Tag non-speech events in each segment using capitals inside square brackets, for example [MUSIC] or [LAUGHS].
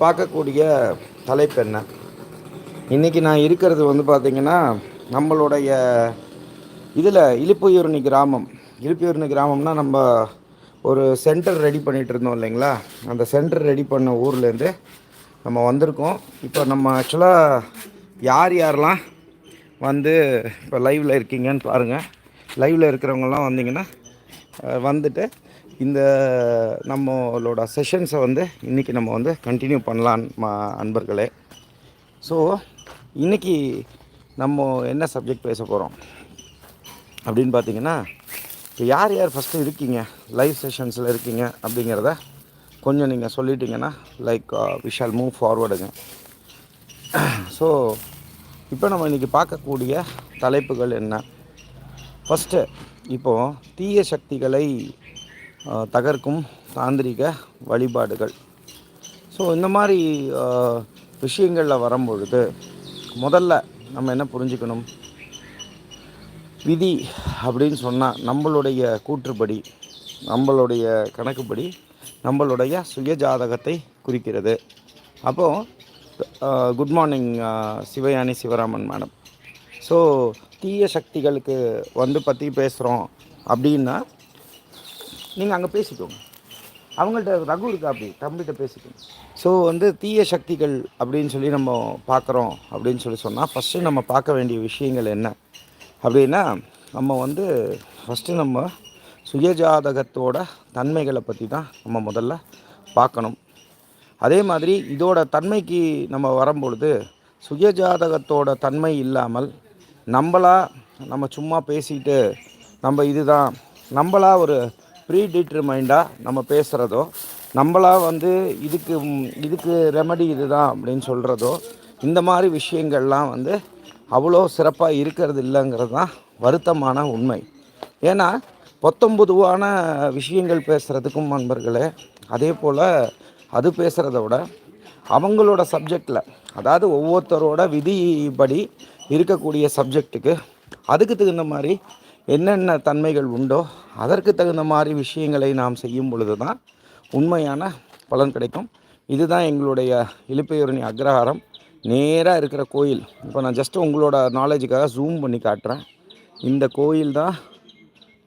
பார்க்கக்கூடிய தலைப்பு என்ன? இன்றைக்கி நான் இருக்கிறது வந்து பார்த்திங்கன்னா நம்மளுடைய இதில் இழுப்புயூரணி கிராமம். இழுப்புயூரணி கிராமம்னா நம்ம ஒரு சென்டர் ரெடி பண்ணிகிட்டு இருந்தோம் இல்லைங்களா? அந்த சென்டர் ரெடி பண்ண ஊர்லேருந்து நம்ம வந்திருக்கோம். இப்போ நம்ம ஆக்சுவலாக யார் யாரெல்லாம் வந்து இப்போ லைவில் இருக்கீங்கன்னு பாருங்கள் லைவில் இருக்கிறவங்கலாம் வந்தீங்கன்னா வந்துட்டு இந்த நம்மளோட செஷன்ஸை வந்து இன்றைக்கி நம்ம வந்து கண்டினியூ பண்ணலான் மா அன்பர்களே. ஸோ இன்றைக்கி நம்ம என்ன சப்ஜெக்ட் பேச போகிறோம் அப்படின்னு பார்த்தீங்கன்னா இப்போ யார் யார் ஃபஸ்ட்டு இருக்கீங்க? லைவ் செஷன்ஸில் இருக்கீங்க அப்படிங்கிறத கொஞ்சம் நீங்கள் சொல்லிட்டீங்கன்னா லைக் விஷால் மூவ் ஃபார்வர்டுங்க ஸோ இப்போ நம்ம இன்றைக்கி பார்க்கக்கூடிய தலைப்புகள் என்ன? ஃபஸ்ட்டு இப்போது தீய சக்திகளை தகர்க்கும் தாந்திரிக வழிபாடுகள். ஸோ இந்த மாதிரி விஷயங்களில் வரும்பொழுது முதல்ல நம்ம என்ன புரிஞ்சுக்கணும்? விதி அப்படின்னு சொன்னால் நம்மளுடைய கூற்றுப்படி நம்மளுடைய கணக்குப்படி நம்மளுடைய சுயஜாதகத்தை குறிக்கிறது. அப்போது good morning Sivayani Sivaraman madam so தீய சக்திகளுக்கு வந்து பற்றி பேசுகிறோம் அப்படின்னா நீங்கள் அங்கே பேசிக்கோங்க. அவங்கள்ட்ட ரகு இருக்கா அப்படி? தம்பிகிட்ட பேசிக்கோங்க. ஸோ வந்து தீய சக்திகள் அப்படின்னு சொல்லி நம்ம பார்க்குறோம் அப்படின்னு சொல்லி சொன்னால் ஃபஸ்ட்டு நம்ம பார்க்க வேண்டிய விஷயங்கள் என்ன? அப்படின்னா நம்ம வந்து ஃபஸ்ட்டு நம்ம சுயஜாதகத்தோட தன்மைகளை பற்றி தான் நம்ம முதல்ல பார்க்கணும். அதே மாதிரி இதோட தன்மைக்கு நம்ம வரும்பொழுது சுயஜாதகத்தோட தன்மை இல்லாமல் நம்மளா நம்ம சும்மா பேசிட்டு நம்ம இதுதான் நம்மளா ஒரு ப்ரீ டிட்டர்மைண்டாக நம்ம பேசுகிறதோ நம்மளா வந்து இதுக்கு இதுக்கு ரெமடி இதுதான் அப்படின்னு சொல்கிறதோ இந்த மாதிரி விஷயங்கள்லாம் வந்து அவ்வளோ சிறப்பாக இருக்கிறது இல்லைங்கிறது தான் வருத்தமான உண்மை. ஏன்னா பொத்தம்பொதுவான விஷயங்கள் பேசுகிறதுக்கும் நண்பர்களே அதே போல் அது பேசுகிறத விட அவங்களோட சப்ஜெக்டில் அதாவது ஒவ்வொருத்தரோட விதிப்படி இருக்கக்கூடிய சப்ஜெக்ட்டுக்கு அதுக்கு தகுந்த மாதிரி என்னென்ன தன்மைகள் உண்டோ அதற்கு தகுந்த மாதிரி விஷயங்களை நாம் செய்யும் பொழுது தான் உண்மையான பலன் கிடைக்கும். இதுதான் எங்களுடைய இழுப்பையூரணி அக்ரஹாரம். நேராக இருக்கிற கோயில். இப்போ நான் ஜஸ்ட் உங்களோட நாலேஜுக்காக ஜூம் பண்ணி காட்டுறேன். இந்த கோயில் தான்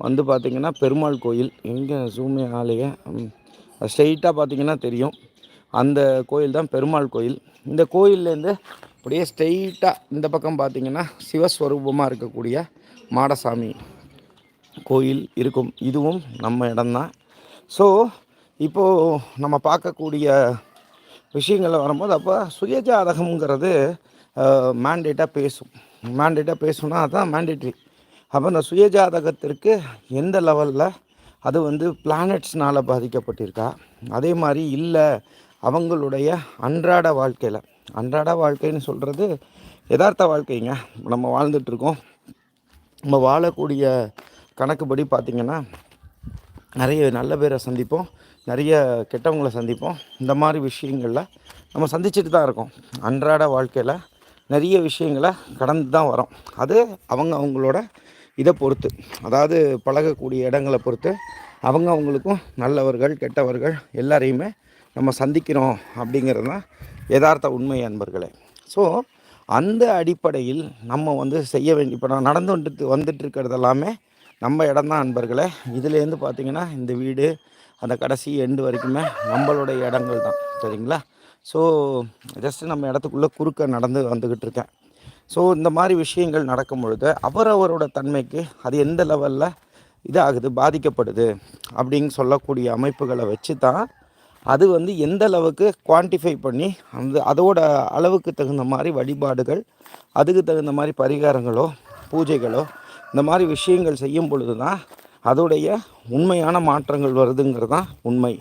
வந்து பார்த்திங்கன்னா பெருமாள் கோயில். எங்கே ஜூமே ஆலைய ஸ்ட்ரெயிட்டாக பார்த்தீங்கன்னா தெரியும். அந்த கோயில் தான் பெருமாள் கோயில். இந்த கோயில்லேருந்து அப்படியே ஸ்ட்ரெயிட்டாக இந்த பக்கம் பார்த்திங்கன்னா சிவஸ்வரூபமாக இருக்கக்கூடிய மாடசாமி கோயில் இருக்கும். இதுவும் நம்ம இடம்தான். ஸோ இப்போது நம்ம பார்க்கக்கூடிய விஷயங்களில் வரும்போது அப்போ சுயஜாதகம்ங்கிறது மேண்டேட்டாக பேசும். மேண்டேட்டாக பேசுனா அதுதான் மேண்டேட்ரி அப்போ அந்த சுயஜாதகத்திற்கு எந்த லெவலில் அது வந்து பிளானட்ஸ்னால் பாதிக்கப்பட்டிருக்கா? அதே மாதிரி இல்லை அவங்களுடைய அன்றாட வாழ்க்கையில். அன்றாட வாழ்க்கைன்னு சொல்கிறது யதார்த்த வாழ்க்கைங்க. நம்ம வாழ்ந்துட்டுருக்கோம் நம்ம வாழக்கூடிய கணக்குப்படி பார்த்திங்கன்னா நிறைய நல்ல பேரை சந்திப்போம் நிறைய கெட்டவங்களை சந்திப்போம். இந்த மாதிரி விஷயங்களில் நம்ம சந்திச்சுட்டு தான் இருக்கோம். அன்றாட வாழ்க்கையில் நிறைய விஷயங்களை கடந்து தான் வரோம். அது அவங்க அவங்களோட இதை பொறுத்து. அதாவது பழகக்கூடிய இடங்களை பொறுத்து அவங்க அவங்களுக்கும் நல்லவர்கள் கெட்டவர்கள் எல்லாரையுமே நம்ம சந்திக்கிறோம் அப்படிங்கிறது தான் யதார்த்த உண்மை அன்பர்களே. ஸோ அந்த அடிப்படையில் நம்ம வந்து செய்ய வேண்டிய இப்போ நான் நடந்து வந்துட்டு வந்துட்டு இருக்கிறது எல்லாமே நம்ம இடம்தான் நண்பர்களே. இதுலேருந்து பார்த்தீங்கன்னா இந்த வீடு அந்த கடைசி எண்டு வரைக்குமே நம்மளுடைய இடங்கள் தான். சரிங்களா? ஸோ ஜஸ்ட்டு நம்ம இடத்துக்குள்ளே குறுக்க நடந்து வந்துக்கிட்டு இருக்கேன் ஸோ இந்த மாதிரி விஷயங்கள் நடக்கும் பொழுது அவரவரோட தன்மைக்கு அது எந்த லெவலில் இதாகுது பாதிக்கப்படுது அப்படின்னு சொல்லக்கூடிய அமைப்புகளை வச்சு தான் அது வந்து எந்த அளவுக்கு குவான்டிஃபை பண்ணி அந்த அதோட அளவுக்கு தகுந்த மாதிரி வழிபாடுகள் அதுக்கு தகுந்த மாதிரி பரிகாரங்களோ பூஜைகளோ இந்த மாதிரி விஷயங்கள் செய்யும் பொழுது தான் அதோடைய உண்மையான மாற்றங்கள் வருதுங்கிறது தான் உண்மை.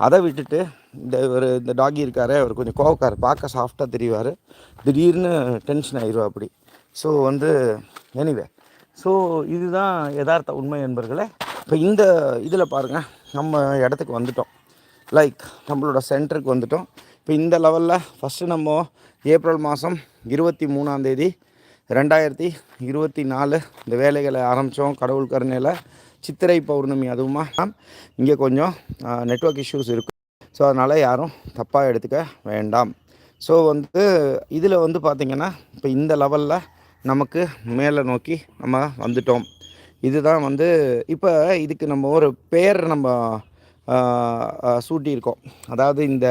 அதை விட்டுட்டு இந்த ஒரு இந்த டாகி இருக்கார் அவர் கொஞ்சம் கோவக்கார் பார்க்க சாஃப்டாக தெரிவார். திடீர்னு டென்ஷன் ஆயிடுவா அப்படி. ஸோ வந்து எனிவே ஸோ இதுதான் யதார்த்த உண்மை என்பர்களே இப்போ இந்த இதில் பாருங்கள் நம்ம இடத்துக்கு வந்துட்டோம். லைக் நம்மளோட சென்டருக்கு வந்துட்டோம். இப்போ இந்த லெவலில் ஃபஸ்ட்டு நம்ம ஏப்ரல் மாதம் இருபத்தி மூணாந்தேதி ரெண்டாயிரத்தி இருபத்தி நாலு இந்த வேலைகளை ஆரம்பித்தோம் கடவுள் கருணையில் சித்திரை பௌர்ணமி அதுவுமா. இங்கே கொஞ்சம் நெட்வொர்க் இஷ்யூஸ் இருக்கும் ஸோ அதனால் யாரும் தப்பாக எடுத்துக்க வேண்டாம். ஸோ வந்து இதில் வந்து பார்த்திங்கன்னா இப்போ இந்த லெவலில் நமக்கு மேலே நோக்கி நம்ம வந்துட்டோம். இதுதான் வந்து இப்போ இதுக்கு நம்ம ஒரு பேர் நம்ம சூட்டியிருக்கோம். அதாவது இந்த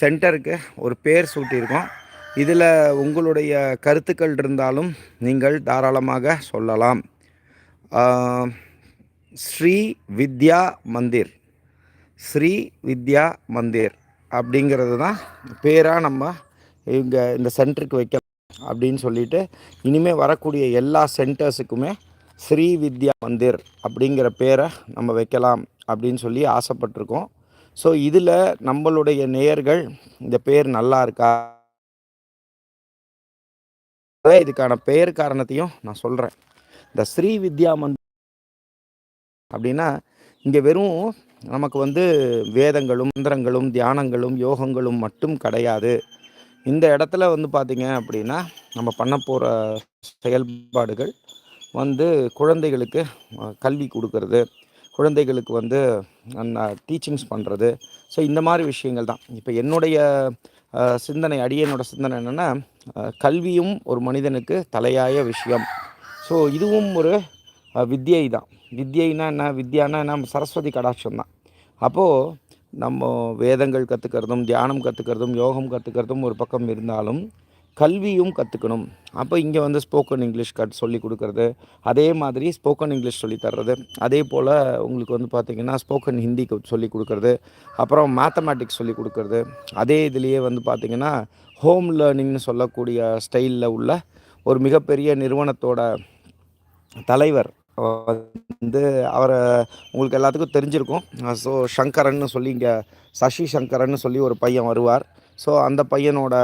சென்டருக்கு ஒரு பேர் சூட்டியிருக்கோம். இதில் உங்களுடைய கருத்துக்கள் இருந்தாலும் நீங்கள் தாராளமாக சொல்லலாம். ஸ்ரீ வித்யா மந்திர். ஸ்ரீ வித்யா மந்திர் அப்படிங்கிறது தான் பேராக நம்ம இங்கே இந்த சென்டருக்கு வைக்க அப்படின்னு சொல்லிட்டு இனிமேல் வரக்கூடிய எல்லா சென்டர்ஸுக்குமே ஸ்ரீ வித்யா மந்திர் அப்படிங்கிற பேரை நம்ம வைக்கலாம் அப்படின்னு சொல்லி ஆசைப்பட்டிருக்கோம். ஸோ இதில் நம்மளுடைய நேயர்கள் இந்த பேர் நல்லா இருக்கா? இதுக்கான பெயர் காரணத்தையும் நான் சொல்கிறேன் இந்த ஸ்ரீ வித்யா மந்திர் அப்படின்னா இங்கே வெறும் நமக்கு வந்து வேதங்களும் மந்திரங்களும் தியானங்களும் யோகங்களும் மட்டும் கிடையாது. இந்த இடத்துல வந்து பார்த்திங்க அப்படின்னா நம்ம பண்ண போகிற செயல்பாடுகள் வந்து குழந்தைகளுக்கு கல்வி கொடுக்கறது குழந்தைகளுக்கு வந்து டீச்சிங்ஸ் பண்ணுறது ஸோ இந்த மாதிரி விஷயங்கள் தான். இப்போ என்னுடைய சிந்தனை அடியனோட சிந்தனை என்னென்னா கல்வியும் ஒரு மனிதனுக்கு தலையாய விஷயம். ஸோ இதுவும் ஒரு வித்யை தான். வித்யைனா என்ன? வித்யானா என்ன? சரஸ்வதி கடாட்சம் தான். அப்போது நம்ம வேதங்கள் கற்றுக்கிறதும் தியானம் கற்றுக்கிறதும் யோகம் கற்றுக்கிறதும் ஒரு பக்கம் இருந்தாலும் கல்வியும் கற்றுக்கணும் அப்போ இங்கே வந்து ஸ்போக்கன் இங்கிலீஷ் கட் சொல்லி கொடுக்குறது அதே மாதிரி ஸ்போக்கன் இங்கிலீஷ் சொல்லி தர்றது. அதே போல் உங்களுக்கு வந்து பார்த்திங்கன்னா ஸ்போக்கன் ஹிந்தி சொல்லி கொடுக்குறது அப்புறம் மேத்தமேட்டிக்ஸ் சொல்லி கொடுக்குறது. அதே இதுலேயே வந்து பார்த்திங்கன்னா ஹோம் லேர்னிங்னு சொல்லக்கூடிய ஸ்டைலில் உள்ள ஒரு மிகப்பெரிய நிறுவனத்தோட தலைவர் வந்து அவரை உங்களுக்கு எல்லாத்துக்கும் தெரிஞ்சிருக்கும். ஸோ சங்கரன்னு சொல்லி இங்கே சசி சங்கரன்னு சொல்லி ஒரு பையன் வருவார். ஸோ அந்த பையனோட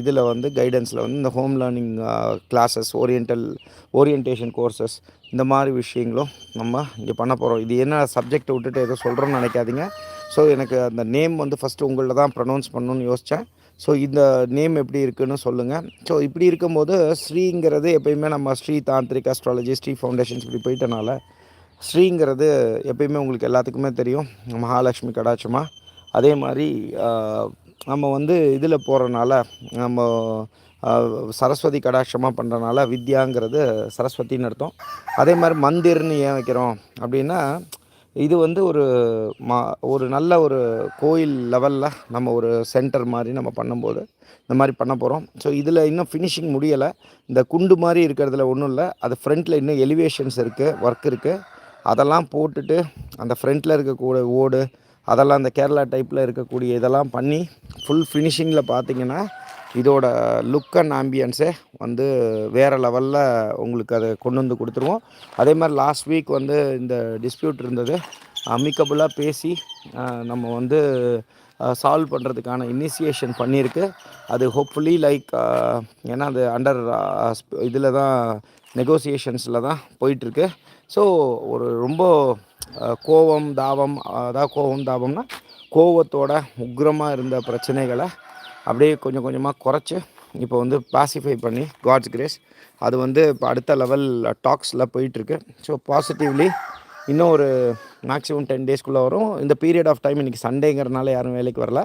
இதில் வந்து கைடன்ஸில் வந்து இந்த home learning classes oriental orientation courses இந்த மாதிரி விஷயங்களும் நம்ம இங்கே பண்ண போகிறோம் இது என்ன சப்ஜெக்டை விட்டுட்டு எதோ சொல்கிறோன்னு நினைக்காதீங்க. ஸோ எனக்கு அந்த நேம் வந்து ஃபஸ்ட்டு உங்களில் தான் ப்ரொனவுன்ஸ் பண்ணணும்னு யோசித்தேன் ஸோ இந்த நேம் எப்படி இருக்குதுன்னு சொல்லுங்கள் ஸோ இப்படி இருக்கும்போது ஸ்ரீங்கிறது எப்பயுமே நம்ம Sri tantric astrology Sri foundations இப்படி போயிட்டனால ஸ்ரீங்கிறது எப்பயுமே உங்களுக்கு எல்லாத்துக்குமே தெரியும். மகாலட்சுமி கடாட்சமாக அதே மாதிரி நம்ம வந்து இதில் போகிறனால நம்ம சரஸ்வதி கடாட்சமாக பண்ணுறனால வித்யாங்கிறது சரஸ்வதின்னு அர்த்தம். அதே மாதிரி மந்திர்னு ஏன் வைக்கிறோம் அப்படின்னா இது வந்து ஒரு மா ஒரு நல்ல ஒரு கோயில் லெவலில் நம்ம ஒரு சென்டர் மாதிரி நம்ம பண்ணும்போது இந்த மாதிரி பண்ண போகிறோம் ஸோ இதில் இன்னும் ஃபினிஷிங் முடியலை. இந்த குண்டு மாதிரி இருக்கிறதுல ஒன்றும் இல்லை. அது ஃப்ரண்ட்டில் இன்னும் எலிவேஷன்ஸ் இருக்குது ஒர்க் இருக்குது அதெல்லாம் போட்டுட்டு அந்த ஃப்ரண்ட்டில் இருக்கக்கூடிய ஓடு அதெல்லாம் அந்த கேரளா டைப்பில் இருக்கக்கூடிய இதெல்லாம் பண்ணி ஃபுல் ஃபினிஷிங்கில் பார்த்தீங்கன்னா இதோட லுக் அண்ட் ஆம்பியன்ஸே வந்து வேறு லெவலில் உங்களுக்கு அதை கொண்டு வந்து கொடுத்துருவோம். அதே மாதிரி லாஸ்ட் வீக் வந்து இந்த டிஸ்பியூட் இருந்தது. அமிக்கபுளாக பேசி நம்ம வந்து சால்வ் பண்ணுறதுக்கான இனிஷியேஷன் பண்ணியிருக்கு. அது ஹோப்ஃபுல்லி லைக் ஏன்னா அது அண்டர் இதில் தான் நெகோசியேஷன்ஸில் தான் போயிட்டுருக்கு. ஸோ ஒரு ரொம்ப கோவம் தாபம் அதாவது கோவம் தாபம்னா கோவத்தோட உக்ரமாக இருந்த பிரச்சனைகளை அப்படியே கொஞ்சம் கொஞ்சமாக குறைச்சி இப்போ வந்து பாசிஃபை பண்ணி காட்ஸ் கிரேஸ் அது வந்து இப்போ அடுத்த லெவல் டாக்ஸில் போயிட்டுருக்கு. ஸோ பாசிட்டிவ்லி இன்னும் ஒரு மேக்ஸிமம் டென் டேஸ்க்குள்ளே வரும். இந்த பீரியட் ஆஃப் டைம் இன்றைக்கி சண்டேங்கிறனால யாரும் வேலைக்கு வரல.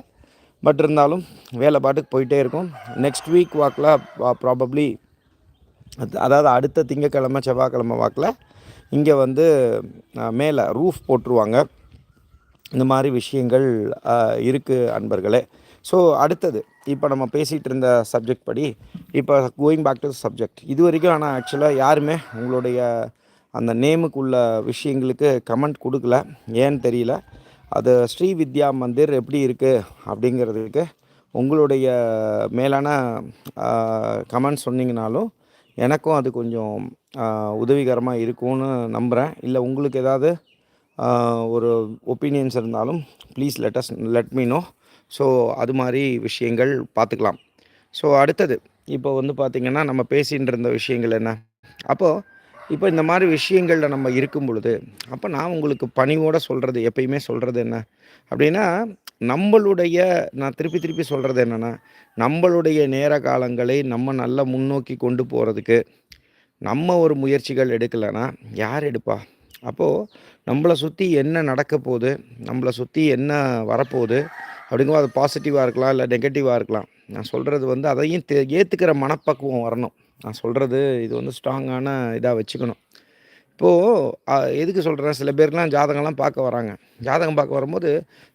பட் இருந்தாலும் வேலை பாட்டுக்கு போயிட்டே இருக்கும். நெக்ஸ்ட் வீக் வாக்கில் ப்ராபப்ளி அதாவது அடுத்த திங்கக்கிழமை செவ்வாய்க்கிழமை வாக்கில் இங்கே வந்து மேலே ரூஃப் போட்டுருவாங்க. இந்த மாதிரி விஷயங்கள் இருக்குது அன்பர்களே. ஸோ அடுத்தது இப்போ நம்ம பேசிகிட்டு இருந்த சப்ஜெக்ட் படி இப்போ கோயிங் பேக் டு சப்ஜெக்ட் இது வரைக்கும் ஆனால் ஆக்சுவலாக யாருமே உங்களுடைய அந்த நேமுக்குள்ள விஷயங்களுக்கு கமெண்ட் கொடுக்கல. ஏன்னு தெரியல. அது ஸ்ரீ வித்யா மந்திர் எப்படி இருக்குது அப்படிங்கிறதுக்கு உங்களுடைய மேலான கமெண்ட் சொன்னீங்கனாலும் எனக்கும் அது கொஞ்சம் உதவிகரமாக இருக்கும்னு நம்புகிறேன் இல்லை உங்களுக்கு ஏதாவது ஒரு ஒப்பீனியன்ஸ் இருந்தாலும் please let's let me know so அது மாதிரி விஷயங்கள் பார்த்துக்கலாம் ஸோ அடுத்தது இப்போ வந்து பார்த்திங்கன்னா நம்ம பேசிகிட்டு இருந்த விஷயங்கள் என்ன? அப்போது இப்போ இந்த மாதிரி விஷயங்களில் நம்ம இருக்கும் பொழுது அப்போ நான் உங்களுக்கு பணிவோடு சொல்கிறது எப்பயுமே சொல்கிறது என்ன? அப்படின்னா நம்மளுடைய நான் திருப்பி திருப்பி சொல்கிறது என்னென்னா நம்மளுடைய நேர காலங்களை நம்ம நல்லா முன்னோக்கி கொண்டு போகிறதுக்கு நம்ம ஒரு முயற்சிகள் எடுக்கலைன்னா யார் எடுப்பா? அப்போது நம்மளை சுற்றி என்ன நடக்க போகுது நம்மளை சுற்றி என்ன வரப்போகுது அப்படிங்கும் அது பாசிட்டிவாக இருக்கலாம் இல்லை நெகட்டிவாக இருக்கலாம். நான் சொல்கிறது வந்து அதையும் தே ஏற்றுக்கிற மனப்பக்குவம் வரணும். நான் சொல்கிறது இது வந்து ஸ்ட்ராங்கான இதாக வச்சுக்கணும். இப்போது எதுக்கு சொல்கிறேன் சில பேர்லாம் ஜாதகம்லாம் பார்க்க வராங்க. ஜாதகம் பார்க்க வரும்போது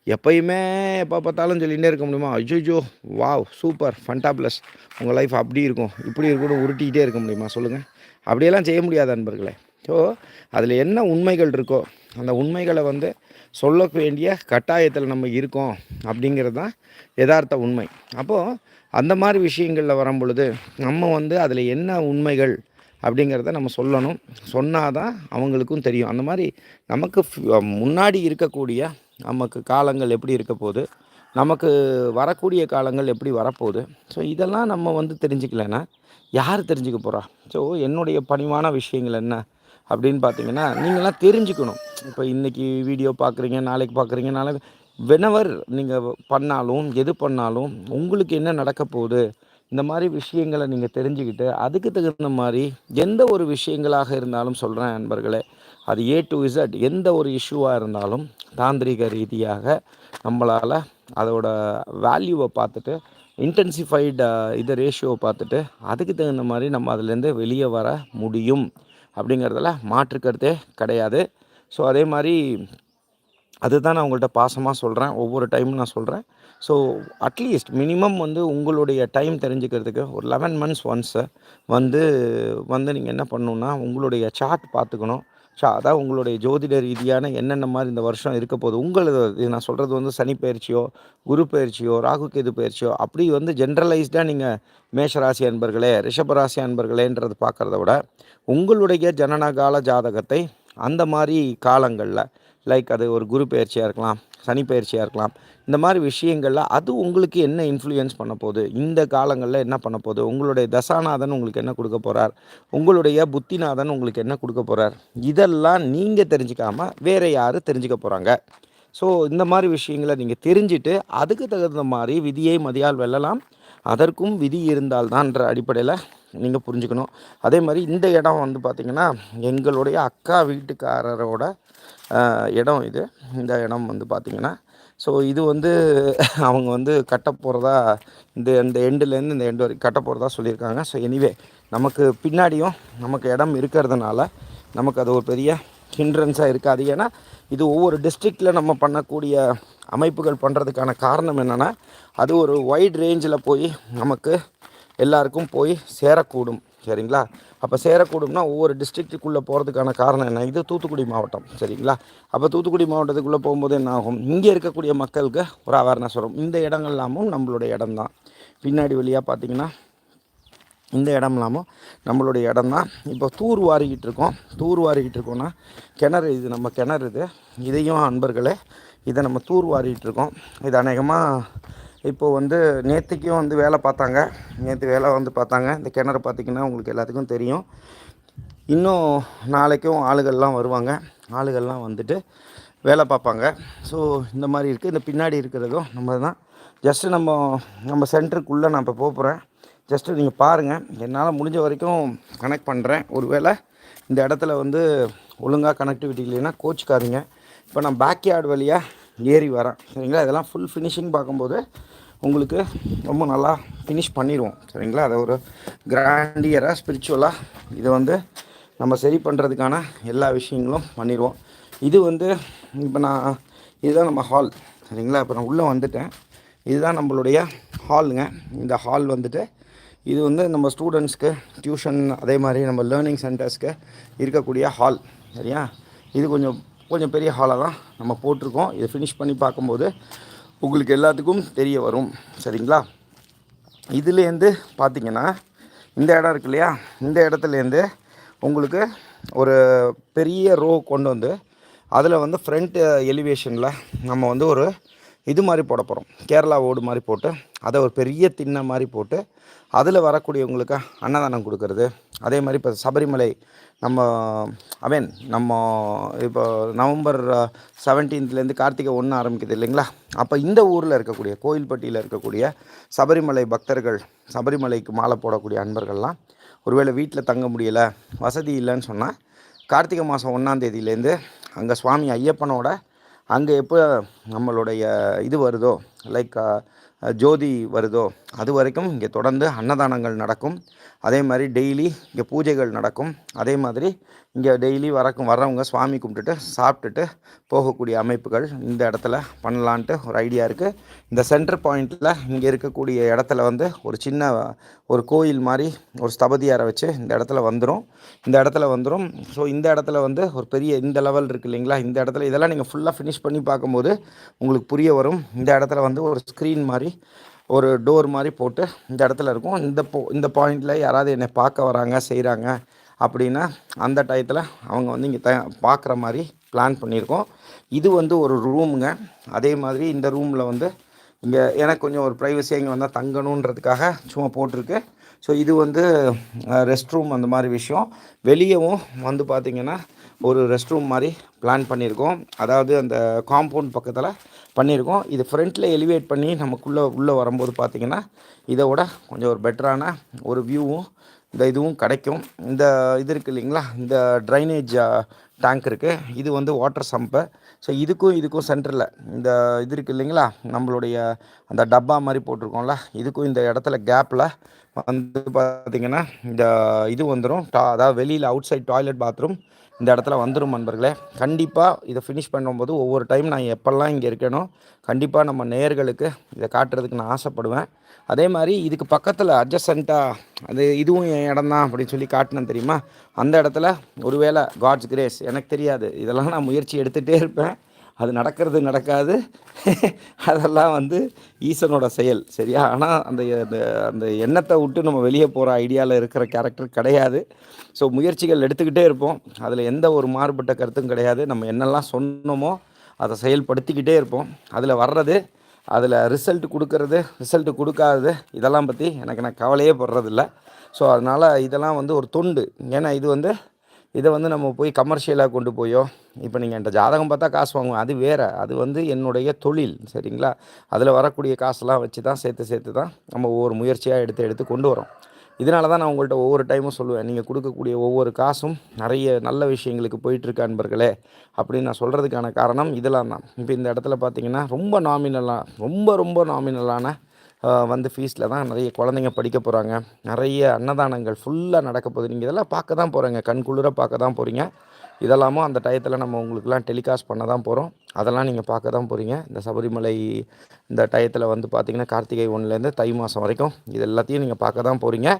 எப்பயுமே எப்போ பார்த்தாலும் சொல்லிகிட்டே இருக்க முடியுமா? அஜோஜோ வாவ் சூப்பர் ஃபண்டாப்ளஸ் உங்கள் லைஃப் அப்படி இருக்கும். இப்படி இருக்கணும் உருட்டிக்கிட்டே இருக்க முடியுமா? சொல்லுங்கள் அப்படியெல்லாம் செய்ய முடியாது நண்பர்களே ஸோ அதில் என்ன உண்மைகள் இருக்கோ அந்த உண்மைகளை வந்து சொல்ல வேண்டிய கட்டாயத்தில் நம்ம இருக்கோம் அப்படிங்கிறது தான் யதார்த்த உண்மை. அப்போது அந்த மாதிரி விஷயங்களில் வரும் பொழுது நம்ம வந்து அதில் என்ன உண்மைகள் அப்படிங்கிறத நம்ம சொல்லணும். சொன்னால் தான் அவங்களுக்கும் தெரியும். அந்த மாதிரி நமக்கு முன்னாடி இருக்கக்கூடிய நமக்கு காலங்கள் எப்படி இருக்க போகுது நமக்கு வரக்கூடிய காலங்கள் எப்படி வரப்போகுது. ஸோ இதெல்லாம் நம்ம வந்து தெரிஞ்சுக்கலன்னா யார் தெரிஞ்சுக்க போகிறா ஸோ என்னுடைய பணிவான விஷயங்கள் என்ன? அப்படின்னு பார்த்தீங்கன்னா நீங்களாம் தெரிஞ்சுக்கணும். இப்போ இன்றைக்கி வீடியோ பார்க்குறீங்க நாளைக்கு பார்க்குறீங்க நாளைக்கு வெனவர் நீங்கள் பண்ணாலும் எது பண்ணாலும் உங்களுக்கு என்ன நடக்க போகுது? இந்த மாதிரி விஷயங்களை நீங்கள் தெரிஞ்சுக்கிட்டு அதுக்கு தகுந்த மாதிரி எந்த ஒரு விஷயங்களாக இருந்தாலும் சொல்கிறேன் நண்பர்களே அது ஏ டு இசட் எந்த ஒரு இஷ்யூவாக இருந்தாலும் தாந்திரிக ரீதியாக நம்மளால் அதோட வேல்யூவை பார்த்துட்டு இன்டென்சிஃபைடு இதை ரேஷியோவை பார்த்துட்டு அதுக்கு தகுந்த மாதிரி நம்ம அதுலேருந்து வெளியே வர முடியும். அப்படிங்கிறதுல மாற்றுக்கிறதே கிடையாது. ஸோ அதே மாதிரி அதுதான் நான் உங்கள்கிட்ட பாசமாக சொல்கிறேன் ஒவ்வொரு டைமும் நான் சொல்கிறேன் ஸோ அட்லீஸ்ட் மினிமம் வந்து உங்களுடைய டைம் தெரிஞ்சுக்கிறதுக்கு ஒரு லெவன் மந்த்ஸ் ஒன்ஸு வந்து வந்து நீங்கள் என்ன பண்ணணுன்னா உங்களுடைய சார்ட் பார்த்துக்கணும். ஸோ அதான் உங்களுடைய ஜோதிட ரீதியான என்னென்ன மாதிரி இந்த வருஷம் இருக்க போகுது உங்களது நான் சொல்கிறது வந்து சனி பயிற்சியோ குரு பயிற்சியோ ராகு கேது பயிற்சியோ அப்படி வந்து ஜென்ரலைஸ்டாக நீங்கள் மேஷராசி அன்பர்களே ரிஷபராசி அன்பர்களேன்றது பார்க்குறத விட உங்களுடைய ஜனனகால ஜாதகத்தை அந்த மாதிரி காலங்களில் லைக் அது ஒரு குரு பயிற்சியாக இருக்கலாம் சனி பயிற்சியாக இருக்கலாம். இந்த மாதிரி விஷயங்களில் அது உங்களுக்கு என்ன இன்ஃப்ளூயன்ஸ் பண்ண போகுது? இந்த காலங்களில் என்ன பண்ண போகுது? உங்களுடைய தசாநாதன் உங்களுக்கு என்ன கொடுக்க போகிறார் உங்களுடைய புத்திநாதன் உங்களுக்கு என்ன கொடுக்க போகிறார் இதெல்லாம் நீங்கள் தெரிஞ்சுக்காமல் வேறு யார் தெரிஞ்சுக்க போகிறாங்க ஸோ இந்த மாதிரி விஷயங்களை நீங்கள் தெரிஞ்சுட்டு அதுக்கு தகுந்த மாதிரி விதியை மதியால் வெல்லலாம். அதற்கும் விதி இருந்தால்தான்ற அடிப்படையில் நீங்கள் புரிஞ்சுக்கணும். அதே மாதிரி இந்த இடம் வந்து பார்த்திங்கன்னா எங்களுடைய அக்கா வீட்டுக்காரரோட இடம் இது. இந்த இடம் வந்து பார்த்திங்கன்னா ஸோ இது வந்து [LAUGHS] அவங்க வந்து கட்ட போகிறதா இந்த இந்த எண்டுலேருந்து இந்த எண்டு வரைக்கும் கட்ட போகிறதா சொல்லியிருக்காங்க. ஸோ எனிவே நமக்கு பின்னாடியும் நமக்கு இடம் இருக்கிறதுனால நமக்கு அது ஒரு பெரிய ஹிண்ட்ரன்ஸாக இருக்காது. ஏன்னா இது ஒவ்வொரு டிஸ்ட்ரிக்டில் நம்ம பண்ணக்கூடிய அமைப்புகள் பண்ணுறதுக்கான காரணம் என்னென்னா அது ஒரு வைட் ரேஞ்சில் போய் நமக்கு எல்லாருக்கும் போய் சேரக்கூடும் சரிங்களா? அப்போ சேரக்கூடும்னா ஒவ்வொரு டிஸ்ட்ரிக்ட்டுக்குள்ளே போகிறதுக்கான காரணம் என்ன? இது தூத்துக்குடி மாவட்டம் சரிங்களா? அப்போ தூத்துக்குடி மாவட்டத்துக்குள்ளே போகும்போது என்ன ஆகும்? இங்கே இருக்கக்கூடிய மக்களுக்கு ஒரு அவேர்னஸ் வரும். இந்த இடங்கள்லாமும் நம்மளுடைய இடம்தான். பின்னாடி வழியாக பார்த்திங்கன்னா இந்த இடம் இல்லாமல் நம்மளுடைய இடம் தான் இப்போ தூர் வாரிக்கிட்டு இருக்கோம். தூர் வாரிக்கிட்டு இருக்கோன்னா கிணறு இது நம்ம கிணறு இது. இதையும் அன்பர்களே இதை நம்ம தூர் வாரிக்கிட்டு இருக்கோம். இது அநேகமாக இப்போது வந்து நேற்றுக்கும் வந்து வேலை பார்த்தாங்க. நேற்று வேலை வந்து பார்த்தாங்க. இந்த கிணறு பார்த்திங்கன்னா உங்களுக்கு எல்லாத்துக்கும் தெரியும். இன்னும் நாளைக்கும் ஆளுகள்லாம் வருவாங்க. ஆளுகள்லாம் வந்துட்டு வேலை பார்ப்பாங்க. ஸோ இந்த மாதிரி இருக்குது இந்த பின்னாடி இருக்கிறதும் நம்ம தான் ஜஸ்ட்டு நம்ம நம்ம சென்டருக்குள்ளே நான் இப்போ போகிறேன் ஜஸ்ட்டு நீங்கள் பாருங்கள் என்னால் முடிஞ்ச வரைக்கும் கனெக்ட் பண்ணுறேன் ஒரு வேளை இந்த இடத்துல வந்து ஒழுங்காக கனெக்டிவிட்டி இல்லைன்னா கோச்சுக்காதீங்க. இப்போ நான் பேக் யார்டு வழியாக ஏறி வரேன். சரிங்களா? இதெல்லாம் ஃபுல் ஃபினிஷிங் பார்க்கும்போது உங்களுக்கு ரொம்ப நல்லா ஃபினிஷ் பண்ணிடுவோம் சரிங்களா? அதை ஒரு கிராண்டியராக ஸ்பிரிச்சுவலாக இதை வந்து நம்ம சரி பண்ணுறதுக்கான எல்லா விஷயங்களும் பண்ணிடுவோம். இது வந்து இப்போ நான் இதுதான் நம்ம ஹால் சரிங்களா? இப்போ நான் உள்ளே வந்துட்டேன். இதுதான் நம்மளுடைய ஹாலுங்க இந்த ஹால் வந்துட்டு இது வந்து நம்ம ஸ்டூடெண்ட்ஸ்க்கு டியூஷன் அதே மாதிரி நம்ம லேர்னிங் சென்டர்ஸ்க்கு இருக்கக்கூடிய ஹால் சரியா? இது கொஞ்சம் கொஞ்சம் பெரிய ஹாலாக தான் நம்ம போட்டிருக்கோம். இதை ஃபினிஷ் பண்ணி பார்க்கும்போது உங்களுக்கு எல்லாத்துக்கும் தெரிய வரும். சரிங்களா? இதுலேருந்து பார்த்திங்கன்னா இந்த இடம் இருக்கு இல்லையா? இந்த இடத்துலேருந்து உங்களுக்கு ஒரு பெரிய ரோ கொண்டு வந்து அதில் வந்து ஃப்ரண்ட் எலிவேஷனில் நம்ம வந்து ஒரு இது மாதிரி போட போகிறோம் கேரளா ஓடு மாதிரி போட்டு அதை ஒரு பெரிய திண்ணை மாதிரி போட்டு அதில் வரக்கூடியவங்களுக்கு அன்னதானம் கொடுக்கறது. அதே மாதிரி இப்போ சபரிமலை நம்ம அவன் நம்ம இப்போ நவம்பர் செவன்டீன்த்லேருந்து கார்த்திகை ஒன்று ஆரம்பிக்குது இல்லைங்களா? அப்போ இந்த ஊரில் இருக்கக்கூடிய கோயில்பட்டியில் இருக்கக்கூடிய சபரிமலை பக்தர்கள் சபரிமலைக்கு மாலை போடக்கூடிய அன்பர்கள்லாம் ஒருவேளை வீட்டில் தங்க முடியலை வசதி இல்லைன்னு சொன்னால் கார்த்திகை மாதம் ஒன்றாந்தேதியிலேருந்து அங்கே சுவாமி ஐயப்பனோட அங்கே எப்போ நம்மளுடைய இது வருதோ லைக் ஜோதி வருதோ அது வரைக்கும் இங்கே தொடர்ந்து அன்னதானங்கள் நடக்கும். அதே மாதிரி டெய்லி இங்கே பூஜைகள் நடக்கும். அதே மாதிரி இங்கே டெய்லி வரக்கும் வர்றவங்க சுவாமி கும்பிட்டுட்டு சாப்பிட்டுட்டு போகக்கூடிய அமைப்புகள் இந்த இடத்துல பண்ணலான்ட்டு ஒரு ஐடியா இருக்குது இந்த சென்டர் பாயிண்ட்டில் இங்கே இருக்கக்கூடிய இடத்துல வந்து ஒரு சின்ன ஒரு கோயில் மாதிரி ஒரு ஸ்தபதியாரை வச்சு இந்த இடத்துல வந்துடும் இந்த இடத்துல வந்துடும் ஸோ இந்த இடத்துல வந்து ஒரு பெரிய இந்த லெவல் இருக்குது இல்லைங்களா? இந்த இடத்துல இதெல்லாம் நீங்கள் ஃபுல்லாக ஃபினிஷ் பண்ணி பார்க்கும்போது உங்களுக்கு புரிய வரும். இந்த இடத்துல வந்து ஒரு ஸ்க்ரீன் மாதிரி ஒரு டோர் மாதிரி போட்டு இந்த இடத்துல இருக்கும். இந்த போ இந்த பாயிண்டில் யாராவது என்னை பார்க்க வராங்க செய்கிறாங்க அப்படின்னா அந்த டயத்தில் அவங்க வந்து இங்கே த பார்க்குற மாதிரி பிளான் பண்ணியிருக்கோம். இது வந்து ஒரு ரூமுங்க அதே மாதிரி இந்த ரூமில் வந்து இங்கே எனக்கு கொஞ்சம் ஒரு ப்ரைவசியாக இங்கே வந்தால் தங்கணுன்றதுக்காக சும்மா போட்டிருக்கு. ஸோ இது வந்து ரெஸ்ட் ரூம் அந்த மாதிரி விஷயம். வெளியவும் வந்து பார்த்திங்கன்னா ஒரு ரெஸ்ட் ரூம் மாதிரி பிளான் பண்ணியிருக்கோம். அதாவது அந்த காம்பவுண்ட் பக்கத்தில் பண்ணியிருக்கோம். இது ஃப்ரண்ட்டில் எலிவேட் பண்ணி நமக்குள்ளே உள்ளே வரும்போது பார்த்திங்கன்னா இதோட கொஞ்சம் ஒரு பெட்டரான ஒரு வியூவும் இந்த இதுவும் கிடைக்கும். இந்த இது இருக்குது இல்லைங்களா? இந்த ட்ரைனேஜ் டேங்க் இருக்குது இது வந்து வாட்டர் சம்பு ஸோ இதுக்கும் இதுக்கும் சென்டரில் இந்த இது இருக்குது இல்லைங்களா? நம்மளுடைய அந்த டப்பா மாதிரி போட்டிருக்கோம்ல. இதுக்கும் இந்த இடத்துல கேப்பில் வந்து பார்த்திங்கன்னா இந்த இது வந்துடும் டா அதாவது வெளியில் அவுட் சைட் டாய்லெட் பாத்ரூம் இந்த இடத்துல வந்துடும் நண்பர்களே. கண்டிப்பாக இதை ஃபினிஷ் பண்ணும்போது ஒவ்வொரு டைம் நான் எப்போல்லாம் இங்கே இருக்கேனோ கண்டிப்பாக நம்ம நேயர்களுக்கு இதை காட்டுறதுக்கு நான் ஆசைப்படுவேன். அதே மாதிரி இதுக்கு பக்கத்தில் அட்ஜஸ்டண்ட்டாக அது இதுவும் என் இடம் தான் அப்படின்னு சொல்லி காட்டினேன் தெரியுமா? அந்த இடத்துல ஒருவேளை காட்ஸ் கிரேஸ் எனக்கு தெரியாது. இதெல்லாம் நான் முயற்சி எடுத்துகிட்டே இருப்பேன். அது நடக்கிறது நடக்காது. அதெல்லாம் வந்து ஈசனோட செயல் சரியா? ஆனால் அந்த அந்த எண்ணத்தை விட்டு நம்ம வெளியே போகிற ஐடியாவில் இருக்கிற கேரக்டர் கிடையாது. ஸோ முயற்சிகள் எடுத்துக்கிட்டே இருப்போம். அதில் எந்த ஒரு மாறுபட்ட கருத்தும் கிடையாது. நம்ம என்னெல்லாம் சொன்னோமோ அதை செயல்படுத்திக்கிட்டே இருப்போம். அதில் வர்றது அதில் ரிசல்ட் கொடுக்கறது ரிசல்ட் கொடுக்காதது இதெல்லாம் பற்றி எனக்கு நான் கவலையே படுறதில்ல. ஸோ அதனால் இதெல்லாம் வந்து ஒரு தொண்டு. ஏன்னா இது வந்து இதை வந்து நம்ம போய் கமர்ஷியலாக கொண்டு போயோ இப்போ நீங்கள் என்கிட்ட ஜாதகம் பார்த்தா காசு வாங்குவோம் அது வேறு. அது வந்து என்னுடைய தொழில் சரிங்களா? அதில் வரக்கூடிய காசெல்லாம் வச்சு தான் சேர்த்து சேர்த்து தான் நம்ம ஒவ்வொரு முயற்சியாக எடுத்து எடுத்து கொண்டு வரோம். இதனால தான் நான் உங்கள்கிட்ட ஒவ்வொரு டைமும் சொல்லுவேன். நீங்கள் கொடுக்கக்கூடிய ஒவ்வொரு காசும் நிறைய நல்ல விஷயங்களுக்கு போயிட்டுருக்கு அன்பர்களே அப்படின்னு நான் சொல்கிறதுக்கான காரணம் இதெல்லாம் தான். இப்போ இந்த இடத்துல பார்த்தீங்கன்னா ரொம்ப நாமினலாக ரொம்ப ரொம்ப நாமினலான வந்து ஃபீஸில் தான் நிறைய குழந்தைங்க படிக்க போகிறாங்க நிறைய அன்னதானங்கள் ஃபுல்லாக நடக்க போகுது. நீங்கள் இதெல்லாம் பார்க்க தான் போகிறீங்க கண் குளிர பார்க்க தான் போகிறீங்க இதெல்லாமும் அந்த டயத்தில் நம்ம உங்களுக்குலாம் டெலிகாஸ்ட் பண்ண தான் போகிறோம் அதெல்லாம் நீங்கள் பார்க்க தான் போகிறீங்க இந்த சபரிமலை இந்த டயத்தில் வந்து பார்த்திங்கன்னா கார்த்திகை ஒன்றுலேருந்து தை மாதம் வரைக்கும் இது எல்லாத்தையும் நீங்கள் பார்க்க தான் போகிறீங்க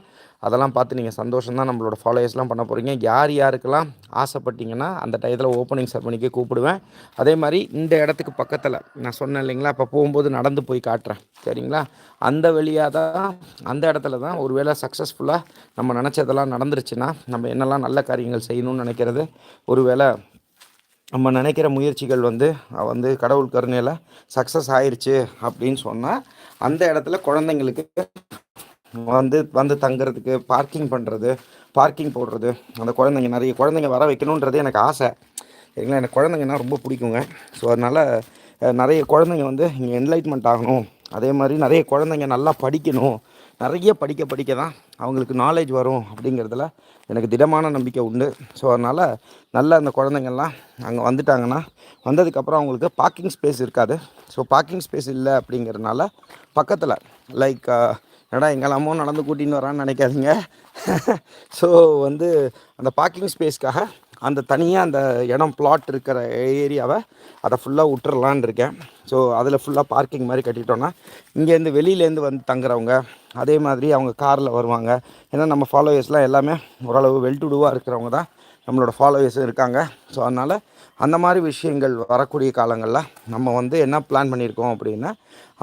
அதெல்லாம் பார்த்து நீங்கள் சந்தோஷம் தான் நம்மளோட ஃபாலோயர்ஸ்லாம் பண்ண போகிறீங்க யார் யாருக்கெல்லாம் ஆசைப்பட்டீங்கன்னா அந்த டயத்தில் ஓப்பனிங் செரமனிக்கு கூப்பிடுவேன். அதே மாதிரி இந்த இடத்துக்கு பக்கத்தில் நான் சொன்னேன் இல்லைங்களா அப்போ போகும்போது நடந்து போய் காட்டுறேன். சரிங்களா? அந்த வழியாக தான் அந்த இடத்துல தான் ஒரு வேளை சக்ஸஸ்ஃபுல்லாக நம்ம நினச்சதெல்லாம் நடந்துருச்சுன்னா நம்ம என்னெல்லாம் நல்ல காரியங்கள் செய்யணும்னு நினைக்கிறது. ஒரு வேளை நம்ம நினைக்கிற முயற்சிகள் வந்து வந்து கடவுள் கருணையில் சக்ஸஸ் ஆயிடுச்சு அப்படின்னு சொன்னால் அந்த இடத்துல குழந்தைங்களுக்கு வந்து வந்து தங்குறதுக்கு பார்க்கிங் பண்ணுறது பார்க்கிங் போடுறது அந்த குழந்தைங்க நிறைய குழந்தைங்க வர வைக்கணுன்றது எனக்கு ஆசை. சரிங்களா? எனக்கு குழந்தைங்கன்னா ரொம்ப பிடிக்குங்க. ஸோ அதனால் நிறைய குழந்தைங்க வந்து இங்கே என்லைட்மெண்ட் ஆகணும். அதே மாதிரி நிறைய குழந்தைங்க நல்லா படிக்கணும். நிறைய படிக்க படிக்க தான் அவங்களுக்கு நாலேஜ் வரும் அப்படிங்கிறதுல எனக்கு திடமான நம்பிக்கை உண்டு. ஸோ அதனால் நல்ல அந்த குழந்தைங்கள்லாம் அங்கே வந்துட்டாங்கன்னா வந்ததுக்கப்புறம் அவங்களுக்கு பார்க்கிங் ஸ்பேஸ் இருக்காது. ஸோ பார்க்கிங் ஸ்பேஸ் இல்லை அப்படிங்கிறதுனால பக்கத்தில் லைக் என்னடா எங்கெல்லாமோ நடந்து கூட்டின்னு வரான்னு நினைக்காதீங்க. ஸோ வந்து அந்த பார்க்கிங் ஸ்பேஸ்க்காக அந்த தனியாக அந்த இடம் பிளாட் இருக்கிற ஏரியாவை அதை ஃபுல்லாக விட்டுறலான் இருக்கேன். ஸோ அதில் ஃபுல்லாக பார்க்கிங் மாதிரி கட்டிட்டோன்னா இங்கேருந்து வெளியிலேருந்து வந்து தங்குறவங்க அதே மாதிரி அவங்க காரில் வருவாங்க. ஏன்னா நம்ம ஃபாலோவர்ஸ்லாம் எல்லாமே ஓரளவு வெல் டூவாக இருக்கிறவங்க தான். நம்மளோட ஃபாலோவர்ஸும் இருக்காங்க. ஸோ அதனால் அந்த மாதிரி விஷயங்கள் வரக்கூடிய காலங்களில் நம்ம வந்து என்ன பிளான் பண்ணியிருக்கோம் அப்படின்னா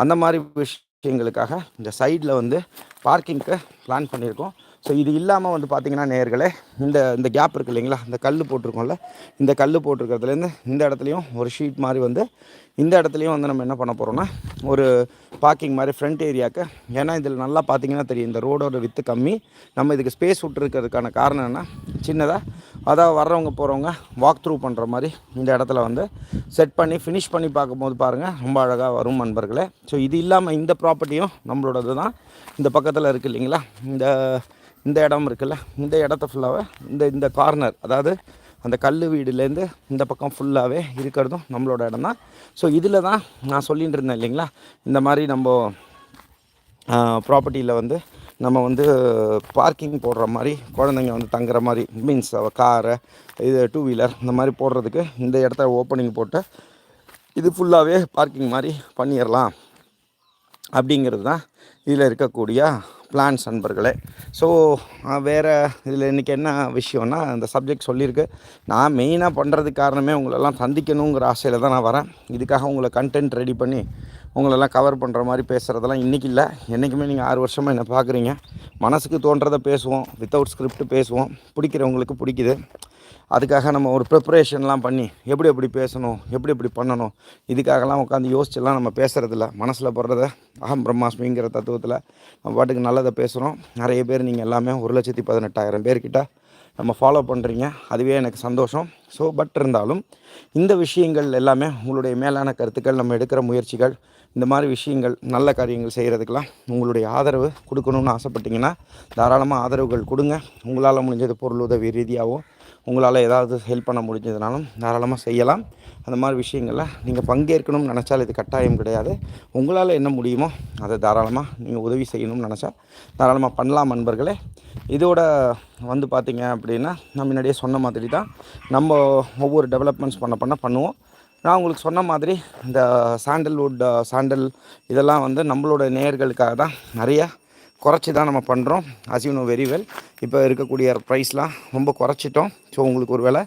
அந்த மாதிரி விஷ் விஷயங்களுக்காக இந்த சைடில் வந்து பார்க்கிங்க்கு பிளான் பண்ணியிருக்கோம். ஸோ இது இல்லாமல் வந்து பார்த்திங்கன்னா நேர்களே இந்த இந்த கேப் இருக்குது இல்லைங்களா? இந்த கல் போட்டிருக்கோம்ல இந்த கல் போட்டிருக்கிறதுலேருந்து இந்த இடத்துலையும் ஒரு ஷீட் மாதிரி வந்து இந்த இடத்துலையும் வந்து நம்ம என்ன பண்ண போகிறோம்னா ஒரு பார்க்கிங் மாதிரி ஃப்ரண்ட் ஏரியாவுக்கு ஏன்னா இதில் நல்லா பார்த்தீங்கன்னா தெரியும் இந்த ரோடோட வித்து கம்மி. நம்ம இதுக்கு ஸ்பேஸ் விட்டுருக்கிறதுக்கான காரணம் என்ன? சின்னதாக அதாவது வர்றவங்க போகிறவங்க வாக் த்ரூ பண்ணுற மாதிரி இந்த இடத்துல வந்து செட் பண்ணி ஃபினிஷ் பண்ணி பார்க்கும்போது பாருங்கள் ரொம்ப அழகாக வரும் நண்பர்களே. ஸோ இது இல்லாமல் இந்த ப்ராப்பர்ட்டியும் நம்மளோடது தான் இந்த பக்கத்தில் இருக்குது இல்லைங்களா? இந்த இந்த இடம் இருக்குல்ல? இந்த இடத்த ஃபுல்லாகவே இந்த இந்த கார்னர் அதாவது அந்த கல் வீடுலேருந்து இந்த பக்கம் ஃபுல்லாகவே இருக்கிறதும் நம்மளோட இடம் தான் ஸோ இதில் தான் நான் சொல்லிகிட்டு இருந்தேன் இல்லைங்களா? இந்த மாதிரி நம்ம ப்ராப்பர்ட்டியில் வந்து நம்ம வந்து பார்க்கிங் போடுற மாதிரி குழந்தைங்க வந்து தங்குற மாதிரி மீன்ஸ் காரை இது டூ வீலர் இந்த மாதிரி போடுறதுக்கு இந்த இடத்த ஓப்பனிங் போட்டு இது ஃபுல்லாகவே பார்க்கிங் மாதிரி பண்ணிடலாம் அப்படிங்கிறது தான் இதில் இருக்கக்கூடிய பிளான்ஸ் நண்பர்களே. ஸோ வேறு இதில் இன்றைக்கி என்ன விஷயம்னா அந்த சப்ஜெக்ட் சொல்லியிருக்கு. நான் மெயினாக பண்ணுறதுக்கு காரணமே உங்களெல்லாம் சந்திக்கணுங்கிற ஆசையில் தான் நான் வரேன். இதுக்காக உங்களை கண்டென்ட் ரெடி பண்ணி உங்களெல்லாம் கவர் பண்ணுற மாதிரி பேசுகிறதெல்லாம் இன்றைக்கி இல்லை. என்றைக்குமே நீங்கள் ஆறு வருஷமாக என்னை பார்க்குறீங்க மனசுக்கு தோன்றதை பேசுவோம். வித்தவுட் ஸ்கிரிப்ட் பேசுவோம். பிடிக்கிறவங்களுக்கு பிடிக்குது. அதுக்காக நம்ம ஒரு ப்ரிப்பரேஷன்லாம் பண்ணி எப்படி எப்படி பேசணும் எப்படி எப்படி பண்ணணும் இதுக்காகலாம் உட்காந்து யோசிச்செல்லாம் நம்ம பேசுகிறதில்ல மனசில் போடுறத அகம் பிரம்மாஸ்மிங்கிற தத்துவத்தில் நம்ம பாட்டுக்கு நல்லதை பேசுகிறோம் நிறைய பேர் நீங்கள் எல்லாமே ஒரு லட்சத்தி பதினெட்டாயிரம் பேர்கிட்ட நம்ம ஃபாலோ பண்ணுறீங்க அதுவே எனக்கு சந்தோஷம். ஸோ பட் இருந்தாலும் இந்த விஷயங்கள் எல்லாமே உங்களுடைய மேலான கருத்துக்கள் நம்ம எடுக்கிற முயற்சிகள் இந்த மாதிரி விஷயங்கள் நல்ல காரியங்கள் செய்கிறதுக்கெல்லாம் உங்களுடைய ஆதரவு கொடுக்கணும்னு ஆசைப்பட்டீங்கன்னா தாராளமாக ஆதரவுகள் கொடுங்க. உங்களால் முடிஞ்சது பொருள் உதவி ரீதியாகவும் உங்களால் ஏதாவது ஹெல்ப் பண்ண முடிஞ்சதுனாலும் தாராளமாக செய்யலாம். அந்த மாதிரி விஷயங்களில் நீங்கள் பங்கேற்கணும்னு நினச்சால் இது கட்டாயம் கிடையாது. உங்களால் என்ன முடியுமோ அதை தாராளமாக நீங்கள் உதவி செய்யணும்னு நினச்சா தாராளமாக பண்ணலாம் நண்பர்களே. இதோட வந்து பார்த்திங்க அப்படின்னா நான் முன்னாடியே சொன்ன மாதிரி தான் நம்ம ஒவ்வொரு டெவலப்மெண்ட்ஸ் பண்ண பண்ண பண்ணுவோம். நான் உங்களுக்கு சொன்ன மாதிரி இந்த சாண்டல்வுட் சாண்டல் இதெல்லாம் வந்து நம்மளோட நேயர்களுக்காக தான் நிறையா குறைச்சி தான் நம்ம பண்ணுறோம் as you know very well இப்போ இருக்கக்கூடிய ப்ரைஸ்லாம் ரொம்ப குறைச்சிட்டோம். ஸோ உங்களுக்கு ஒரு வேளை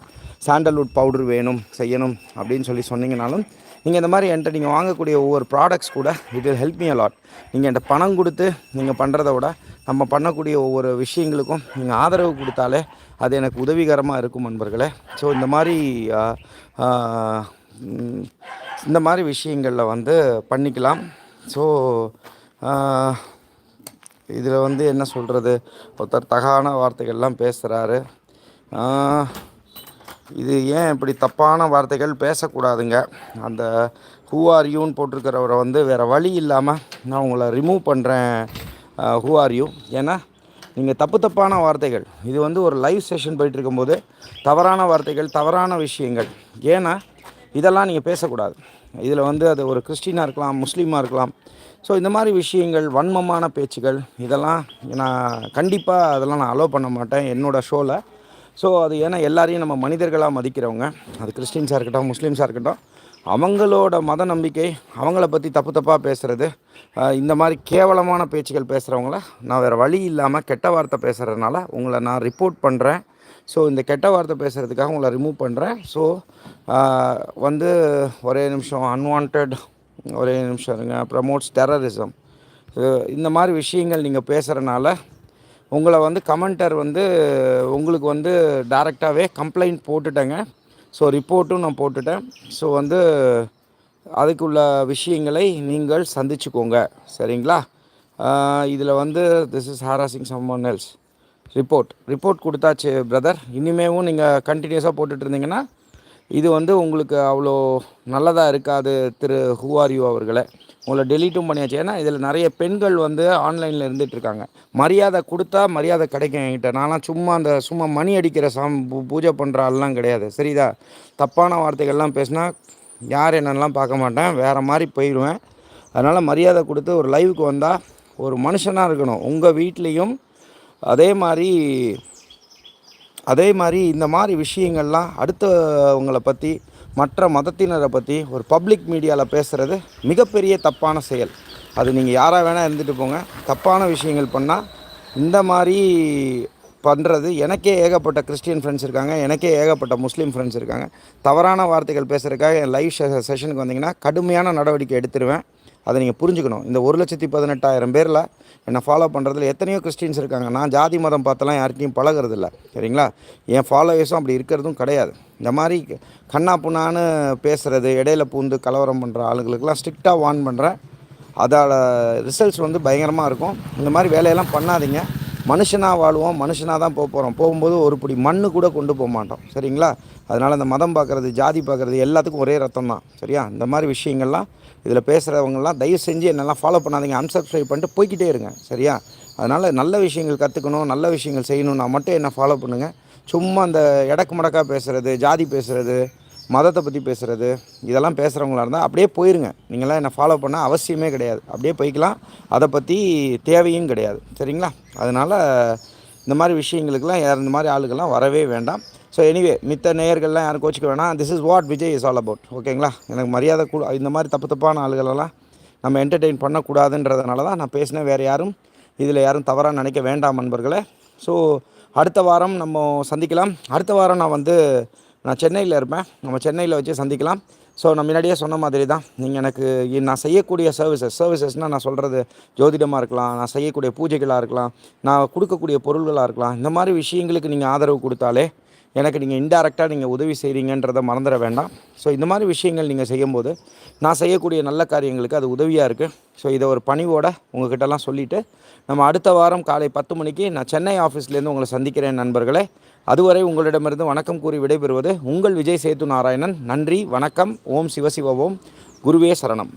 சாண்டல்வுட் பவுடர் வேணும் செய்யணும் அப்படின்னு சொல்லி சொன்னீங்கனாலும் நீங்கள் இந்த மாதிரி என்கிட்ட நீங்கள் வாங்கக்கூடிய ஒவ்வொரு ப்ராடக்ட்ஸ் கூட it will help me a lot நீங்கள் என்கிட்ட பணம் கொடுத்து நீங்கள் பண்ணுறத விட நம்ம பண்ணக்கூடிய ஒவ்வொரு விஷயங்களுக்கும் நீங்கள் ஆதரவு கொடுத்தாலே அது எனக்கு உதவிகரமாக இருக்கும் நண்பர்களே. ஸோ இந்த மாதிரி இந்த மாதிரி விஷயங்களில் வந்து பண்ணிக்கலாம். ஸோ இதில் வந்து என்ன சொல்கிறது ஒருத்தர் தகான வார்த்தைகள்லாம் பேசுகிறாரு இது ஏன் இப்படி தப்பான வார்த்தைகள் பேசக்கூடாதுங்க? அந்த ஹூ ஆர் யூன்னு போட்டிருக்கிறவரை வந்து வேறு வழி இல்லாமல் நான் உங்களை ரிமூவ் பண்ணுறேன் ஹூ ஆர் யூ ஏன்னா நீங்கள் தப்பு தப்பான வார்த்தைகள். இது வந்து ஒரு லைவ் செஷன் போயிட்டு இருக்கும்போது தவறான வார்த்தைகள் தவறான விஷயங்கள். ஏன்னா இதெல்லாம் நீங்கள் பேசக்கூடாது. இதில் வந்து அது ஒரு கிறிஸ்டினாக இருக்கலாம் முஸ்லீமாக இருக்கலாம். ஸோ இந்த மாதிரி விஷயங்கள் வன்மமான பேச்சுகள் இதெல்லாம் நான் கண்டிப்பாக அதெல்லாம் நான் அலோவ் பண்ண மாட்டேன் என்னோடய ஷோவில் ஸோ அது ஏன்னா எல்லாரையும் நம்ம மனிதர்களாக மதிக்கிறவங்க. அது கிறிஸ்டின்ஸாக இருக்கட்டும் முஸ்லீம்ஸாக இருக்கட்டும் அவங்களோட மத நம்பிக்கை அவங்கள பற்றி தப்பு தப்பாக பேசுகிறது இந்த மாதிரி கேவலமான பேச்சுகள் பேசுகிறவங்கள நான் வேறு வழி இல்லாமல் கெட்ட வார்த்தை பேசுகிறதுனால உங்களை நான் ரிப்போர்ட் பண்ணுறேன் ஸோ இந்த கெட்ட வார்த்தை பேசுகிறதுக்காக உங்களை ரிமூவ் பண்ணுறேன் ஸோ வந்து ஒரே நிமிஷம் அன்வான்ட் ஒரே நிமிஷம் இருங்க. ப்ரமோட்ஸ் டெரரிசம் இந்த மாதிரி விஷயங்கள் நீங்கள் பேசுகிறனால உங்களை வந்து கமெண்டர் வந்து உங்களுக்கு வந்து டைரெக்டாகவே கம்ப்ளைண்ட் போட்டுட்டேங்க. ஸோ ரிப்போர்ட்டும் நான் போட்டுட்டேன். ஸோ வந்து அதுக்குள்ள விஷயங்களை நீங்கள் சந்திச்சுக்கோங்க. சரிங்களா? இதில் வந்து this is harassing summon else report report கொடுத்தாச்சு பிரதர் இனிமேவும் நீங்கள் கண்டினியூஸாக போட்டுட்டு இருந்தீங்கன்னா இது வந்து உங்களுக்கு அவ்வளோ நல்லதாக இருக்காது திரு ஹூஆர்யூ அவர்களை. உங்களை டெலீட்டும் பண்ணியாச்சு. ஏன்னா இதில் நிறைய பெண்கள் வந்து ஆன்லைனில் இருந்துகிட்ருக்காங்க மரியாதை கொடுத்தா மரியாதை கிடைக்கும் என்கிட்ட. நான்லாம் சும்மா அந்த சும்மா மணி அடிக்கிற சாம் பூஜை பண்ணுற ஆள்லாம் கிடையாது. சரிதா? தப்பான வார்த்தைகள்லாம் பேசினா யார் என்னென்னலாம் பார்க்க மாட்டேன். வேறு மாதிரி போயிடுவேன் அதனால் மரியாதை கொடுத்து ஒரு லைவுக்கு வந்தால் ஒரு மனுஷனாக இருக்கணும். உங்கள் வீட்லேயும் அதே மாதிரி அதே மாதிரி இந்த மாதிரி விஷயங்கள்லாம் அடுத்தவங்களை பற்றி மற்ற மதத்தினரை பற்றி ஒரு பப்ளிக் மீடியாவில் பேசுகிறது மிகப்பெரிய தப்பான செயல். அது நீங்கள் யாராக வேணால் இருந்துட்டு போங்க. தப்பான விஷயங்கள் பண்ணால் இந்த மாதிரி பண்ணுறது எனக்கே ஏகப்பட்ட கிறிஸ்டியன் ஃப்ரெண்ட்ஸ் இருக்காங்க எனக்கே ஏகப்பட்ட முஸ்லீம் ஃப்ரெண்ட்ஸ் இருக்காங்க. தவறான வார்த்தைகள் பேசுகிறதுக்காக என் லைவ் செஷனுக்கு வந்தீங்கன்னா கடுமையான நடவடிக்கை எடுத்துருவேன். அதை நீங்கள் புரிஞ்சுக்கணும். இந்த ஒரு லட்சத்தி பதினெட்டாயிரம் பேரில் என்னை ஃபாலோ பண்ணுறதுல எத்தனையோ கிறிஸ்டின்ஸ் இருக்காங்க. நான் ஜாதி மதம் பார்த்தெல்லாம் யார்கிட்டையும் பழகிறது இல்லை சரிங்களா? என் ஃபாலோவர்ஸும் அப்படி இருக்கிறதும் கிடையாது. இந்த மாதிரி கண்ணா புண்ணான்னு பேசுகிறது இடையில பூந்து கலவரம் பண்ணுற ஆளுங்களுக்கெல்லாம் ஸ்ட்ரிக்டாக வார்ன் பண்ணுறேன் அதோட ரிசல்ட்ஸ் வந்து பயங்கரமாக இருக்கும். இந்த மாதிரி வேலையெல்லாம் பண்ணாதீங்க. மனுஷனாக வாழ்வோம் மனுஷனாக தான் போக போகிறோம் போகும்போது ஒரு பிடி மண்ணு கூட கொண்டு போக மாட்டோம். சரிங்களா? அதனால் இந்த மதம் பார்க்குறது ஜாதி பார்க்குறது எல்லாத்துக்கும் ஒரே ரத்தம் தான் சரியா? இந்த மாதிரி விஷயங்கள்லாம் இதில் பேசுகிறவங்கலாம் தயவு செஞ்சு என்னெல்லாம் ஃபாலோ பண்ணாதீங்க அன்சப்ஸ்கிரைப் பண்ணிட்டு போய்கிட்டே இருங்க சரியா? அதனால் நல்ல விஷயங்கள் கற்றுக்கணும் நல்ல விஷயங்கள் செய்யணும்னா மட்டும் என்ன ஃபாலோ பண்ணுங்கள் சும்மா அந்த இடக்கு மடக்காக பேசுகிறது ஜாதி பேசுகிறது மதத்தை பற்றி பேசுகிறது இதெல்லாம் பேசுகிறவங்களா இருந்தால் அப்படியே போயிருங்க. நீங்களாம் என்னை ஃபாலோ பண்ண அவசியமே கிடையாது. அப்படியே போய்க்கலாம். அதை பற்றி தேவையும் கிடையாது. சரிங்களா? அதனால் இந்த மாதிரி விஷயங்களுக்கெல்லாம் இந்த மாதிரி ஆளுகள்லாம் வரவே வேண்டாம். ஸோ எனிவே மித்த நேயர்கள்லாம் யாரும் கோச்சிக்க வேணாம். This is what Vijay is all about ஓகேங்களா எனக்கு மரியாதை கூட இந்த மாதிரி தப்பு தப்பான ஆளுகளெல்லாம் நம்ம என்டர்டெயின் பண்ணக்கூடாதுன்றதுனால தான் நான் பேசினேன். வேறு யாரும் இதில் யாரும் தவறாக நினைக்க வேண்டாம் நண்பர்களே. ஸோ அடுத்த வாரம் நம்ம சந்திக்கலாம். அடுத்த வாரம் நான் வந்து நான் சென்னையில் இருப்பேன். நம்ம சென்னையில் வச்சு சந்திக்கலாம். ஸோ நான் முன்னாடியே சொன்ன மாதிரி தான். நீங்கள் எனக்கு நான் செய்யக்கூடிய சர்வீசஸ் சர்வீசஸ்னால் நான் சொல்கிறது ஜோதிடமாக இருக்கலாம் நான் செய்யக்கூடிய பூஜைகளாக இருக்கலாம் நான் கொடுக்கக்கூடிய பொருள்களாக இருக்கலாம் இந்த மாதிரி விஷயங்களுக்கு நீங்கள் ஆதரவு கொடுத்தாலே எனக்கு நீங்கள் இன்டெரக்டாக நீங்கள் உதவி செய்கிறீங்கன்றதை மறந்துட வேண்டாம். ஸோ இந்த மாதிரி விஷயங்கள் நீங்கள் செய்யும்போது நான் செய்யக்கூடிய நல்ல காரியங்களுக்கு அது உதவியாக இருக்குது ஸோ இதை ஒரு பணிவோட உங்ககிட்டலாம் சொல்லிவிட்டு நம்ம அடுத்த வாரம் காலை பத்து மணிக்கு நான் சென்னை ஆஃபீஸ்லேருந்து உங்களை சந்திக்கிறேன் நண்பர்களே. அதுவரை உங்களிடமிருந்து வணக்கம் கூறி விடைபெறுவது உங்கள் விஜய் சேத்து நாராயணன். நன்றி வணக்கம் ஓம் சிவசிவ ஓம். குருவே சரணம்.